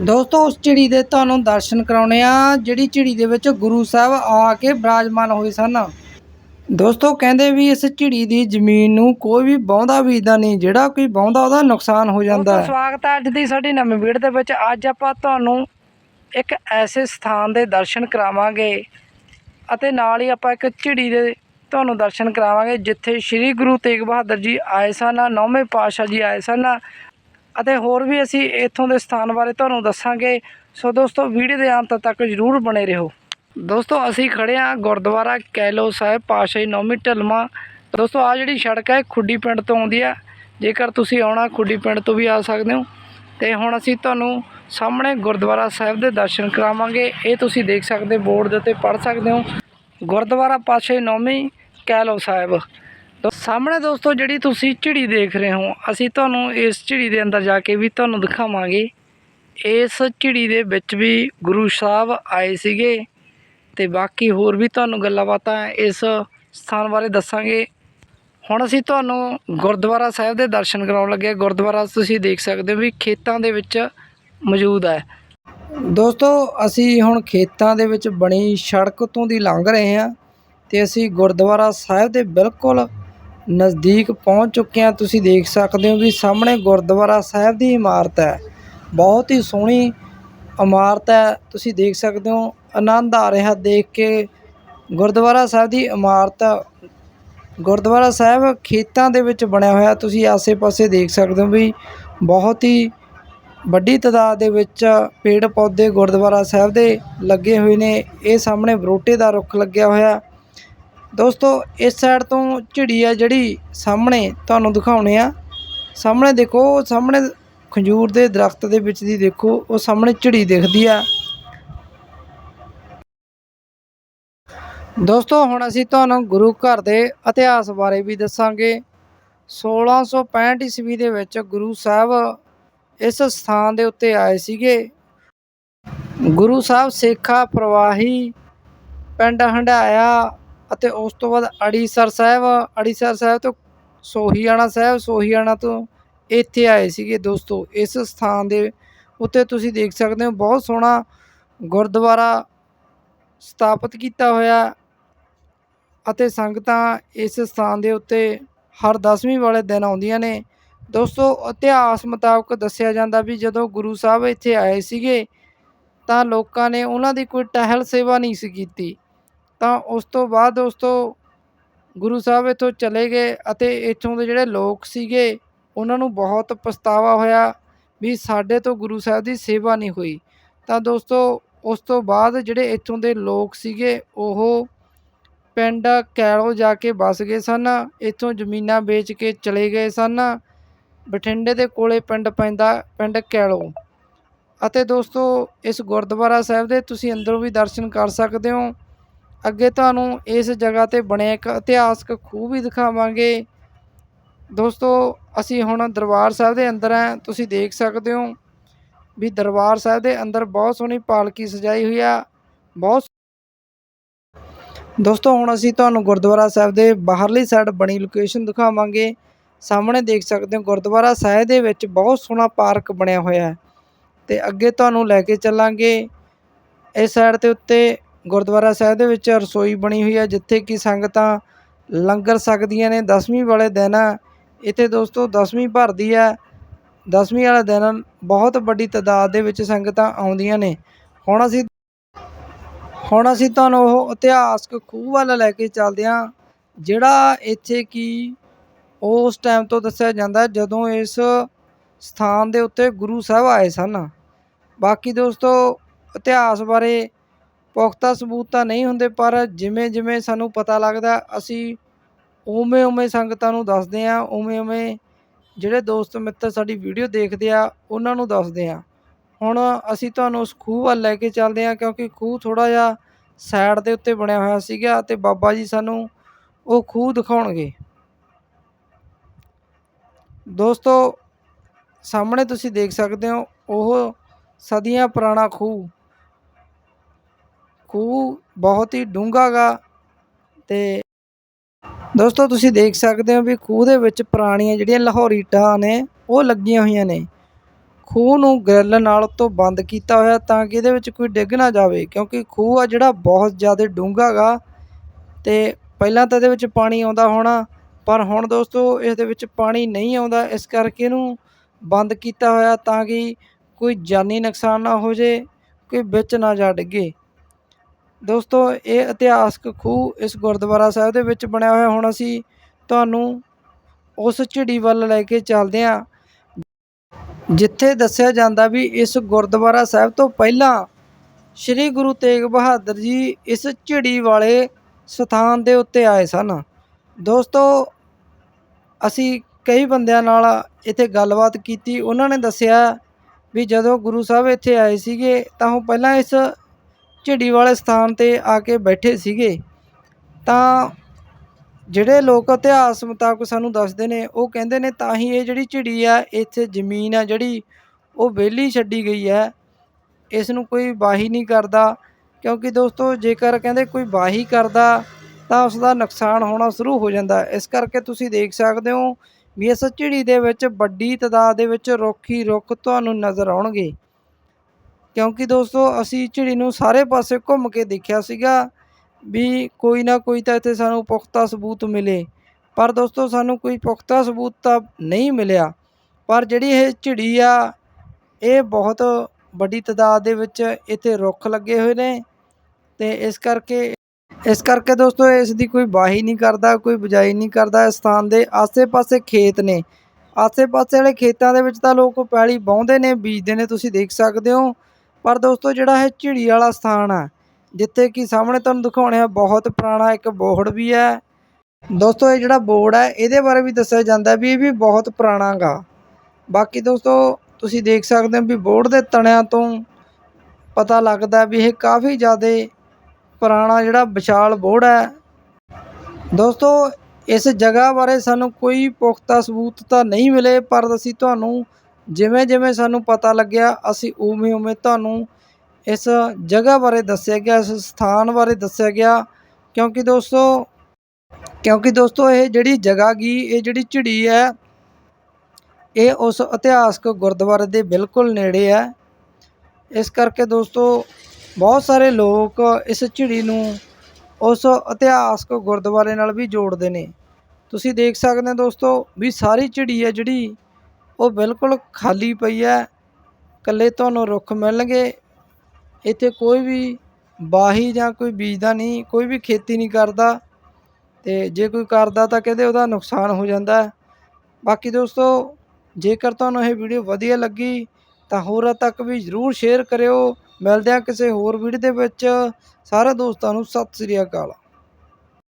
ਦੋਸਤੋ, ਉਸ ਝਿੜੀ ਦੇ ਤੁਹਾਨੂੰ ਦਰਸ਼ਨ ਕਰਾਉਣੇ ਆ, ਜਿਹੜੀ ਝਿੜੀ ਦੇ ਵਿੱਚ ਗੁਰੂ ਸਾਹਿਬ ਆ ਕੇ ਬਰਾਜਮਾਨ ਹੋਏ ਸਨ। ਦੋਸਤੋ, ਕਹਿੰਦੇ ਵੀ ਇਸ ਝਿੜੀ ਦੀ ਜ਼ਮੀਨ ਨੂੰ ਕੋਈ ਵੀ ਬਹੁੰਦਾ ਬੀਜਦਾ ਨਹੀਂ, ਜਿਹੜਾ ਕੋਈ ਬਹੁੰਦਾ ਉਹਦਾ ਨੁਕਸਾਨ ਹੋ ਜਾਂਦਾ ਹੈ। ਸਵਾਗਤ ਹੈ ਅੱਜ ਦੀ ਸਾਡੀ ਨਵੀਂ ਵੀਡੀਓ ਦੇ ਵਿੱਚ। ਅੱਜ ਆਪਾਂ ਤੁਹਾਨੂੰ ਇੱਕ ਐਸੇ ਸਥਾਨ ਦੇ ਦਰਸ਼ਨ ਕਰਾਵਾਂਗੇ ਅਤੇ ਨਾਲ ਹੀ ਆਪਾਂ ਇੱਕ ਝਿੜੀ ਦੇ ਤੁਹਾਨੂੰ ਦਰਸ਼ਨ ਕਰਾਵਾਂਗੇ, ਜਿੱਥੇ ਸ੍ਰੀ ਗੁਰੂ ਤੇਗ ਬਹਾਦਰ ਜੀ ਆਏ ਸਨ, ਨੌਵੇਂ ਪਾਤਸ਼ਾਹ ਜੀ ਆਏ ਸਨ ਅਤੇ ਹੋਰ ਵੀ ਅਸੀਂ ਇੱਥੋਂ ਦੇ ਸਥਾਨ ਬਾਰੇ ਤੁਹਾਨੂੰ ਦੱਸਾਂਗੇ। ਸੋ ਦੋਸਤੋ, ਵੀਡੀਓ ਦੇ ਅੰਤ ਤੱਕ ਜ਼ਰੂਰ ਬਣੇ ਰਹੋ। ਦੋਸਤੋ, ਅਸੀਂ ਖੜੇ ਹਾਂ ਗੁਰਦੁਆਰਾ ਕੈਲੋ ਸਾਹਿਬ, ਪਾਤਸ਼ਾਹੀ ਨੌਮੀ ਢਲਮਾ। ਦੋਸਤੋ ਆ ਜਿਹੜੀ ਸੜਕ ਹੈ, ਖੁੱਡੀ ਪਿੰਡ ਤੋਂ ਆਉਂਦੀ ਹੈ। ਜੇਕਰ ਤੁਸੀਂ ਆਉਣਾ, ਖੁੱਡੀ ਪਿੰਡ ਤੋਂ ਵੀ ਆ ਸਕਦੇ ਹੋ। ਤੇ ਹੁਣ ਅਸੀਂ ਤੁਹਾਨੂੰ ਸਾਹਮਣੇ ਗੁਰਦੁਆਰਾ ਸਾਹਿਬ ਦੇ ਦਰਸ਼ਨ ਕਰਾਵਾਂਗੇ। ਇਹ ਤੁਸੀਂ ਦੇਖ ਸਕਦੇ ਬੋਰਡ ਦੇ ਉੱਤੇ ਪੜ੍ਹ ਸਕਦੇ ਹੋ। ਗੁਰਦੁਆਰਾ ਪਾਤਸ਼ਾਹੀ ਨੌਵੀਂ ਕੈਲੋ ਸਾਹਿਬ। ਸਾਹਮਣੇ ਦੋਸਤੋ, ਜਿਹੜੀ ਤੁਸੀਂ ਝਿੜੀ ਦੇਖ ਰਹੇ ਹੋ, ਅਸੀਂ ਤੁਹਾਨੂੰ ਇਸ ਝਿੜੀ ਦੇ ਅੰਦਰ ਜਾ ਕੇ ਵੀ ਤੁਹਾਨੂੰ ਦਿਖਾਵਾਂਗੇ। ਇਸ ਝਿੜੀ ਦੇ ਵਿੱਚ ਵੀ ਗੁਰੂ ਸਾਹਿਬ ਆਏ ਸੀਗੇ ਤੇ ਬਾਕੀ ਹੋਰ ਵੀ ਤੁਹਾਨੂੰ ਗੱਲਾਂ ਬਾਤਾਂ ਇਸ ਸਥਾਨ ਬਾਰੇ ਦੱਸਾਂਗੇ। ਹੁਣ ਅਸੀਂ ਤੁਹਾਨੂੰ ਗੁਰਦੁਆਰਾ ਸਾਹਿਬ ਦੇ ਦਰਸ਼ਨ ਕਰਾਉਣ ਲੱਗੇ ਗੁਰਦੁਆਰਾ ਤੁਸੀਂ ਦੇਖ ਸਕਦੇ ਹੋ ਵੀ ਖੇਤਾਂ ਦੇ ਵਿੱਚ ਮੌਜੂਦ ਹੈ। ਦੋਸਤੋ, ਅਸੀਂ ਹੁਣ ਖੇਤਾਂ ਦੇ ਵਿੱਚ ਬਣੀ ਸੜਕ ਤੋਂ ਦੀ ਲੰਘ ਰਹੇ ਹਾਂ ਤੇ ਅਸੀਂ ਗੁਰਦੁਆਰਾ ਸਾਹਿਬ ਦੇ ਬਿਲਕੁਲ ਨਜ਼ਦੀਕ ਪਹੁੰਚ ਚੁੱਕੇ ਹਾਂ, ਤੁਸੀਂ ਦੇਖ ਸਕਦੇ ਹੋ ਵੀ ਸਾਹਮਣੇ ਗੁਰਦੁਆਰਾ ਸਾਹਿਬ ਦੀ ਇਮਾਰਤ ਹੈ। ਬਹੁਤ ਹੀ ਸੋਹਣੀ ਇਮਾਰਤ ਹੈ। ਤੁਸੀਂ ਦੇਖ ਸਕਦੇ ਹੋ, ਆਨੰਦ ਆ ਰਿਹਾ ਦੇਖ ਕੇ। ਗੁਰਦੁਆਰਾ ਸਾਹਿਬ ਦੀ ਇਮਾਰਤ, ਗੁਰਦੁਆਰਾ ਸਾਹਿਬ ਖੇਤਾਂ ਦੇ ਵਿੱਚ ਬਣਿਆ ਹੋਇਆ। ਤੁਸੀਂ ਆਸੇ-ਪਾਸੇ ਦੇਖ ਸਕਦੇ ਹੋ ਵੀ ਬਹੁਤ ਹੀ ਵੱਡੀ ਤਾਦਾਦ ਦੇ ਵਿੱਚ ਪੇੜ ਪੌਦੇ ਗੁਰਦੁਆਰਾ ਸਾਹਿਬ ਦੇ ਲੱਗੇ ਹੋਏ ਨੇ। ਇਹ ਸਾਹਮਣੇ ਬਰੋਟੇ ਦਾ ਰੁੱਖ ਲੱਗਿਆ ਹੋਇਆ। ਦੋਸਤੋ, ਇਸ ਸਾਈਡ ਤੋਂ ਝਿੜੀ ਆ ਜਿਹੜੀ ਸਾਹਮਣੇ ਤੁਹਾਨੂੰ ਦਿਖਾਉਣੇ ਆ। ਸਾਹਮਣੇ ਦੇਖੋ, ਉਹ ਸਾਹਮਣੇ ਖੰਜੂਰ ਦੇ ਦਰਖਤ ਦੇ ਵਿੱਚ ਦੀ ਦੇਖੋ, ਉਹ ਸਾਹਮਣੇ ਝਿੜੀ ਦਿਖਦੀ ਆ। ਦੋਸਤੋ, ਹੁਣ ਅਸੀਂ ਤੁਹਾਨੂੰ ਗੁਰੂ ਘਰ ਦੇ ਇਤਿਹਾਸ ਬਾਰੇ ਵੀ ਦੱਸਾਂਗੇ। 1665 ਈਸਵੀ ਦੇ ਵਿੱਚ ਗੁਰੂ ਸਾਹਿਬ ਇਸ ਸਥਾਨ ਦੇ ਉੱਤੇ ਆਏ ਸੀਗੇ। ਗੁਰੂ ਸਾਹਿਬ ਸੇਖਾ ਪ੍ਰਵਾਹੀ ਪਿੰਡ ਹੰਡਾਇਆ ਅਤੇ ਉਸ ਤੋਂ ਬਾਅਦ ਅੜੀਸਰ ਸਾਹਿਬ ਅੜੀਸਰ ਸਾਹਿਬ ਤੋਂ ਸੋਹੀਆਣਾ ਸਾਹਿਬ, ਸੋਹੀਆਣਾ ਤੋਂ ਇੱਥੇ ਆਏ ਸੀਗੇ ਦੋਸਤੋ। ਇਸ ਸਥਾਨ ਦੇ ਉੱਤੇ ਤੁਸੀਂ ਦੇਖ ਸਕਦੇ ਹੋ, ਬਹੁਤ ਸੋਹਣਾ ਗੁਰਦੁਆਰਾ ਸਥਾਪਿਤ ਕੀਤਾ ਹੋਇਆ ਅਤੇ ਸੰਗਤਾਂ ਇਸ ਸਥਾਨ ਦੇ ਉੱਤੇ ਹਰ ਦਸਵੀਂ ਵਾਲੇ ਦਿਨ ਆਉਂਦੀਆਂ ਨੇ। ਦੋਸਤੋ, ਇਤਿਹਾਸ ਮੁਤਾਬਕ ਦੱਸਿਆ ਜਾਂਦਾ ਵੀ ਜਦੋਂ ਗੁਰੂ ਸਾਹਿਬ ਇੱਥੇ ਆਏ ਸੀਗੇ, ਤਾਂ ਲੋਕਾਂ ਨੇ ਉਹਨਾਂ ਦੀ ਕੋਈ ਟਹਿਲ ਸੇਵਾ ਨਹੀਂ ਸੀ ਕੀਤੀ। ਤਾਂ ਉਸ ਤੋਂ ਬਾਅਦ ਦੋਸਤੋ ਗੁਰੂ ਸਾਹਿਬ ਇੱਥੋਂ ਚਲੇ ਗਏ ਅਤੇ ਇੱਥੋਂ ਦੇ ਜਿਹੜੇ ਲੋਕ ਸੀਗੇ ਉਹਨਾਂ ਨੂੰ ਬਹੁਤ ਪਛਤਾਵਾ ਹੋਇਆ ਵੀ ਸਾਡੇ ਤੋਂ ਗੁਰੂ ਸਾਹਿਬ ਦੀ ਸੇਵਾ ਨਹੀਂ ਹੋਈ। ਤਾਂ ਦੋਸਤੋ, ਉਸ ਤੋਂ ਬਾਅਦ ਜਿਹੜੇ ਇੱਥੋਂ ਦੇ ਲੋਕ ਸੀਗੇ ਉਹ ਪਿੰਡ ਕੈਲੋ ਜਾ ਕੇ ਵਸ ਗਏ ਸਨ, ਇੱਥੋਂ ਜ਼ਮੀਨਾਂ ਵੇਚ ਕੇ ਚਲੇ ਗਏ ਸਨ, ਬਠਿੰਡੇ ਦੇ ਕੋਲੇ ਪਿੰਡ ਪੈਂਦਾ, ਪਿੰਡ ਕੈਲੋ। ਅਤੇ ਦੋਸਤੋ, ਇਸ ਗੁਰਦੁਆਰਾ ਸਾਹਿਬ ਦੇ ਤੁਸੀਂ ਅੰਦਰੋਂ ਵੀ ਦਰਸ਼ਨ ਕਰ ਸਕਦੇ ਹੋ। ਅੱਗੇ ਤੁਹਾਨੂੰ ਇਸ ਜਗ੍ਹਾ ਤੇ ਬਣਿਆ ਇੱਕ ਇਤਿਹਾਸਕ ਖੂਹ ਵੀ ਦਿਖਾਵਾਂਗੇ। ਦੋਸਤੋ, ਅਸੀਂ ਹੁਣ ਦਰਬਾਰ ਸਾਹਿਬ ਦੇ ਅੰਦਰ ਆ ਤੁਸੀਂ ਦੇਖ ਸਕਦੇ ਹੋ ਵੀ ਦਰਬਾਰ ਸਾਹਿਬ ਦੇ ਅੰਦਰ ਬਹੁਤ ਸੋਹਣੀ ਪਾਲਕੀ ਸਜਾਈ ਹੋਈ ਆ। ਬਹੁਤ ਦੋਸਤੋ, ਹੁਣ ਅਸੀਂ ਤੁਹਾਨੂੰ ਗੁਰਦੁਆਰਾ ਸਾਹਿਬ ਦੇ ਬਾਹਰਲੀ ਸਾਈਡ ਬਣੀ ਲੋਕੇਸ਼ਨ ਦਿਖਾਵਾਂਗੇ। ਸਾਹਮਣੇ ਦੇਖ ਸਕਦੇ ਹੋ ਗੁਰਦੁਆਰਾ ਸਾਹਿਬ ਦੇ ਵਿੱਚ ਬਹੁਤ ਸੋਹਣਾ ਪਾਰਕ ਬਣਿਆ ਹੋਇਆ ਹੈ। ਤੇ ਅੱਗੇ ਤੁਹਾਨੂੰ ਲੈ ਕੇ ਚੱਲਾਂਗੇ। ਇਸ ਸਾਈਡ ਦੇ ਉੱਤੇ ਗੁਰਦੁਆਰਾ ਸਾਹਿਬ ਦੇ ਵਿੱਚ ਰਸੋਈ ਬਣੀ ਹੋਈ ਹੈ, ਜਿੱਥੇ ਕਿ ਸੰਗਤਾਂ ਲੰਗਰ ਸਕਦੀਆਂ ਨੇ। ਦਸਵੀਂ ਵਾਲੇ ਦਿਨ ਇੱਥੇ ਦੋਸਤੋ ਦਸਵੀਂ ਭਰਦੀ ਹੈ। ਦਸਵੀਂ ਵਾਲੇ ਦਿਨ ਬਹੁਤ ਵੱਡੀ ਤਾਦਾਦ ਦੇ ਵਿੱਚ ਸੰਗਤਾਂ ਆਉਂਦੀਆਂ ਨੇ। ਹੁਣ ਅਸੀਂ ਹੁਣ ਅਸੀਂ ਤੁਹਾਨੂੰ ਉਹ ਇਤਿਹਾਸਕ ਖੂਹ ਵੱਲ ਲੈ ਕੇ ਚੱਲਦੇ ਹਾਂ, ਜਿਹੜਾ ਇੱਥੇ ਕੀ ਉਸ ਟਾਈਮ ਤੋਂ ਦੱਸਿਆ ਜਾਂਦਾ ਜਦੋਂ ਇਸ ਸਥਾਨ ਦੇ ਉੱਤੇ ਗੁਰੂ ਸਾਹਿਬ ਆਏ ਸਨ। ਬਾਕੀ ਦੋਸਤੋ ਇਤਿਹਾਸ ਬਾਰੇ ਪੁਖਤਾ ਸਬੂਤ ਤਾਂ ਨਹੀਂ ਹੁੰਦੇ, ਪਰ ਜਿਵੇਂ ਜਿਵੇਂ ਸਾਨੂੰ ਪਤਾ ਲੱਗਦਾ, ਅਸੀਂ ਉਵੇਂ ਉਵੇਂ ਸੰਗਤਾਂ ਨੂੰ ਦੱਸਦੇ ਹਾਂ, ਉਵੇਂ ਉਵੇਂ ਜਿਹੜੇ ਦੋਸਤ ਮਿੱਤਰ ਸਾਡੀ ਵੀਡੀਓ ਦੇਖਦੇ ਆ, ਉਹਨਾਂ ਨੂੰ ਦੱਸਦੇ ਆ ਹੁਣ ਅਸੀਂ ਤੁਹਾਨੂੰ ਉਸ ਖੂਹ ਵੱਲ ਲੈ ਕੇ ਚੱਲਦੇ ਹਾਂ, ਕਿਉਂਕਿ ਖੂਹ ਥੋੜਾ ਜਿਹਾ ਸਾਈਡ ਦੇ ਉੱਤੇ ਬਣਿਆ ਹੋਇਆ ਸੀਗਾ ਤੇ ਬਾਬਾ ਜੀ ਸਾਨੂੰ ਉਹ ਖੂਹ ਦਿਖਾਉਣਗੇ। ਦੋਸਤੋ, ਸਾਹਮਣੇ ਤੁਸੀਂ ਦੇਖ ਸਕਦੇ ਹੋ, ਉਹ ਸਦੀਆਂ ਪੁਰਾਣਾ ਖੂਹ। ਖੂਹ ਬਹੁਤ ਹੀ ਡੂੰਘਾ ਗਾ ਤੇ ਦੋਸਤੋ, ਤੁਸੀਂ ਦੇਖ ਸਕਦੇ ਹੋ ਵੀ ਖੂਹ ਦੇ ਵਿੱਚ ਪੁਰਾਣੀਆਂ ਜਿਹੜੀਆਂ ਲਾਹੌਰੀ ਇੱਟਾਂ ਨੇ, ਉਹ ਲੱਗੀਆਂ ਹੋਈਆਂ ਨੇ। ਖੂਹ ਨੂੰ ਗ੍ਰਿਲ ਨਾਲ ਤੋਂ ਬੰਦ ਕੀਤਾ ਹੋਇਆ ਤਾਂ ਕਿ ਇਹਦੇ ਵਿੱਚ ਕੋਈ ਡਿੱਗ ਨਾ ਜਾਵੇ, ਕਿਉਂਕਿ ਖੂਹ ਆ ਜਿਹੜਾ ਬਹੁਤ ਜ਼ਿਆਦਾ ਡੂੰਘਾ ਗਾ ਤੇ ਪਹਿਲਾਂ ਤਾਂ ਇਹਦੇ ਵਿੱਚ ਪਾਣੀ ਆਉਂਦਾ ਹੋਣਾ, ਪਰ ਹੁਣ ਦੋਸਤੋ ਇਸ ਦੇ ਵਿੱਚ ਪਾਣੀ ਨਹੀਂ ਆਉਂਦਾ, ਇਸ ਕਰਕੇ ਇਹਨੂੰ ਬੰਦ ਕੀਤਾ ਹੋਇਆ ਤਾਂ ਕਿ ਕੋਈ ਜਾਨੀ ਨੁਕਸਾਨ ਨਾ ਹੋ ਜੇ ਕੋਈ ਵਿੱਚ ਨਾ ਜਾ ਡਿੱਗੇ। ਦੋਸਤੋ, ਇਹ ਇਤਿਹਾਸਕ ਖੂਹ ਇਸ ਗੁਰਦੁਆਰਾ ਸਾਹਿਬ ਦੇ ਵਿੱਚ ਬਣਿਆ ਹੋਇਆ। ਹੁਣ ਅਸੀਂ ਤੁਹਾਨੂੰ ਉਸ ਝਿੜੀ ਵੱਲ ਲੈ ਕੇ ਚੱਲਦੇ ਹਾਂ, ਜਿੱਥੇ ਦੱਸਿਆ ਜਾਂਦਾ ਵੀ ਇਸ ਗੁਰਦੁਆਰਾ ਸਾਹਿਬ ਤੋਂ ਪਹਿਲਾਂ ਸ੍ਰੀ ਗੁਰੂ ਤੇਗ ਬਹਾਦਰ ਜੀ ਇਸ ਝਿੜੀ ਵਾਲੇ ਸਥਾਨ ਦੇ ਉੱਤੇ ਆਏ ਸਨ। ਦੋਸਤੋ, ਅਸੀਂ ਕਈ ਬੰਦਿਆਂ ਨਾਲ ਇੱਥੇ ਗੱਲਬਾਤ ਕੀਤੀ। ਉਹਨਾਂ ਨੇ ਦੱਸਿਆ ਵੀ ਜਦੋਂ ਗੁਰੂ ਸਾਹਿਬ ਇੱਥੇ ਆਏ ਸੀਗੇ, ਤਾਂ ਉਹ ਪਹਿਲਾਂ ਇਸ ਝਿੜੀ ਵਾਲੇ ਸਥਾਨ ਤੇ ਆ ਕੇ ਬੈਠੇ ਸੀਗੇ। ਤਾਂ ਜਿਹੜੇ ਲੋਕ ਇਤਿਹਾਸ ਮੁਤਾਬਕ ਸਾਨੂੰ ਦੱਸਦੇ ਨੇ, ਉਹ ਕਹਿੰਦੇ ਨੇ ਤਾਂ ਹੀ ਇਹ ਜਿਹੜੀ ਝਿੜੀ ਆ, ਇੱਥੇ ਜ਼ਮੀਨ ਆ ਜਿਹੜੀ ਉਹ ਵਿਹਲੀ ਛੱਡੀ ਗਈ ਹੈ। ਇਸ ਨੂੰ ਕੋਈ ਵਾਹੀ ਨਹੀਂ ਕਰਦਾ, ਕਿਉਂਕਿ ਦੋਸਤੋ ਜੇਕਰ ਕਹਿੰਦੇ ਕੋਈ ਵਾਹੀ ਕਰਦਾ, ਤਾਂ ਉਸ ਦਾ ਨੁਕਸਾਨ ਹੋਣਾ ਸ਼ੁਰੂ ਹੋ ਜਾਂਦਾ। ਇਸ ਕਰਕੇ ਤੁਸੀਂ ਦੇਖ ਸਕਦੇ ਹੋ ਵੀ ਇਸ ਝਿੜੀ ਦੇ ਵਿੱਚ ਵੱਡੀ ਤਾਦਾਦ ਦੇ ਵਿੱਚ ਰੁੱਖ ਹੀ ਰੁੱਖ ਤੁਹਾਨੂੰ ਨਜ਼ਰ ਆਉਣਗੇ। ਕਿਉਂਕਿ ਦੋਸਤੋ, ਅਸੀਂ ਝਿੜੀ ਨੂੰ ਸਾਰੇ ਪਾਸੇ ਘੁੰਮ ਕੇ ਦੇਖਿਆ ਸੀਗਾ ਵੀ ਕੋਈ ਨਾ ਕੋਈ ਤਾਂ ਇੱਥੇ ਸਾਨੂੰ ਪੁਖਤਾ ਸਬੂਤ ਮਿਲੇ। ਪਰ ਦੋਸਤੋ, ਸਾਨੂੰ ਕੋਈ ਪੁਖਤਾ ਸਬੂਤ ਤਾਂ ਨਹੀਂ ਮਿਲਿਆ। ਪਰ ਜਿਹੜੀ ਇਹ ਝਿੜੀ ਆ, ਇਹ ਬਹੁਤ ਵੱਡੀ ਤਾਦਾਦ ਦੇ ਵਿੱਚ ਇੱਥੇ ਰੁੱਖ ਲੱਗੇ ਹੋਏ ਨੇ ਤੇ ਇਸ ਕਰਕੇ ਇਸ ਕਰਕੇ ਦੋਸਤੋ ਇਸ ਦੀ ਕੋਈ ਵਾਹੀ ਨਹੀਂ ਕਰਦਾ, ਕੋਈ ਬਜਾਈ ਨਹੀਂ ਕਰਦਾ ਇਸ ਸਥਾਨ ਦੇ ਆਸੇ-ਪਾਸੇ ਖੇਤ ਨੇ। ਆਸੇ-ਪਾਸੇ ਵਾਲੇ ਖੇਤਾਂ ਦੇ ਵਿੱਚ ਤਾਂ ਲੋਕ ਪੈਲੀ ਵਾਹੁੰਦੇ ਨੇ, ਬੀਜਦੇ ਨੇ, ਤੁਸੀਂ ਦੇਖ ਸਕਦੇ ਹੋ। ਪਰ ਦੋਸਤੋ, ਜਿਹੜਾ ਇਹ ਝਿੜੀ ਵਾਲਾ ਸਥਾਨ ਆ, ਜਿੱਥੇ ਕਿ ਸਾਹਮਣੇ ਤੁਹਾਨੂੰ ਦਿਖਾਉਣੇ ਆ, ਬਹੁਤ ਪੁਰਾਣਾ ਇੱਕ ਬੋਹੜ ਵੀ ਹੈ। ਦੋਸਤੋ, ਇਹ ਜਿਹੜਾ ਬੋਰਡ ਹੈ, ਇਹਦੇ ਬਾਰੇ ਵੀ ਦੱਸਿਆ ਜਾਂਦਾ ਵੀ ਇਹ ਵੀ ਬਹੁਤ ਪੁਰਾਣਾ ਗਾ। ਬਾਕੀ ਦੋਸਤੋ, ਤੁਸੀਂ ਦੇਖ ਸਕਦੇ ਹੋ ਵੀ ਬੋਰਡ ਦੇ ਤਣਿਆਂ ਤੋਂ ਪਤਾ ਲੱਗਦਾ ਵੀ ਇਹ ਕਾਫੀ ਜ਼ਿਆਦਾ ਪੁਰਾਣਾ ਜਿਹੜਾ ਵਿਸ਼ਾਲ ਬੋਰਡ ਹੈ। ਦੋਸਤੋ, ਇਸ ਜਗ੍ਹਾ ਬਾਰੇ ਸਾਨੂੰ ਕੋਈ ਪੁਖਤਾ ਸਬੂਤ ਤਾਂ ਨਹੀਂ ਮਿਲੇ, ਪਰ ਅਸੀਂ ਤੁਹਾਨੂੰ ਜਿਵੇਂ ਜਿਵੇਂ ਸਾਨੂੰ ਪਤਾ ਲੱਗਿਆ, ਅਸੀਂ ਉਵੇਂ ਉਵੇਂ ਤੁਹਾਨੂੰ ਇਸ ਜਗ੍ਹਾ ਬਾਰੇ ਦੱਸਿਆ ਗਿਆ, ਇਸ ਸਥਾਨ ਬਾਰੇ ਦੱਸਿਆ ਗਿਆ। ਕਿਉਂਕਿ ਦੋਸਤੋ ਕਿਉਂਕਿ ਦੋਸਤੋ ਇਹ ਜਿਹੜੀ ਜਗ੍ਹਾ ਗੀ, ਇਹ ਜਿਹੜੀ ਝਿੜੀ ਹੈ, ਇਹ ਉਸ ਇਤਿਹਾਸਕ ਗੁਰਦੁਆਰੇ ਦੇ ਬਿਲਕੁਲ ਨੇੜੇ ਹੈ। ਇਸ ਕਰਕੇ ਦੋਸਤੋ, ਬਹੁਤ ਸਾਰੇ ਲੋਕ ਇਸ ਝਿੜੀ ਨੂੰ ਉਸ ਇਤਿਹਾਸਕ ਗੁਰਦੁਆਰੇ ਨਾਲ ਵੀ ਜੋੜਦੇ ਨੇ। ਤੁਸੀਂ ਦੇਖ ਸਕਦੇ ਹੋ ਦੋਸਤੋ ਵੀ ਸਾਰੀ ਝਿੜੀ ਹੈ ਜਿਹੜੀ ਉਹ ਬਿਲਕੁਲ ਖਾਲੀ ਪਈ ਹੈ। ਇਕੱਲੇ ਤੁਹਾਨੂੰ ਰੁੱਖ ਮਿਲਣਗੇ। ਇੱਥੇ ਕੋਈ ਵੀ ਬਾਹੀ ਜਾਂ ਕੋਈ ਬੀਜਦਾ ਨਹੀਂ, ਕੋਈ ਵੀ ਖੇਤੀ ਨਹੀਂ ਕਰਦਾ। ਅਤੇ ਜੇ ਕੋਈ ਕਰਦਾ ਤਾਂ ਕਹਿੰਦੇ ਉਹਦਾ ਨੁਕਸਾਨ ਹੋ ਜਾਂਦਾ ਬਾਕੀ ਦੋਸਤੋ, ਜੇਕਰ ਤੁਹਾਨੂੰ ਇਹ ਵੀਡੀਓ ਵਧੀਆ ਲੱਗੀ, ਤਾਂ ਹੋਰਾਂ ਤੱਕ ਵੀ ਜ਼ਰੂਰ ਸ਼ੇਅਰ ਕਰਿਓ। ਮਿਲਦੇ ਹਾਂ ਕਿਸੇ ਹੋਰ ਵੀਡੀਓ ਦੇ ਵਿੱਚ। ਸਾਰੇ ਦੋਸਤਾਂ ਨੂੰ ਸਤਿ ਸ੍ਰੀ ਅਕਾਲ।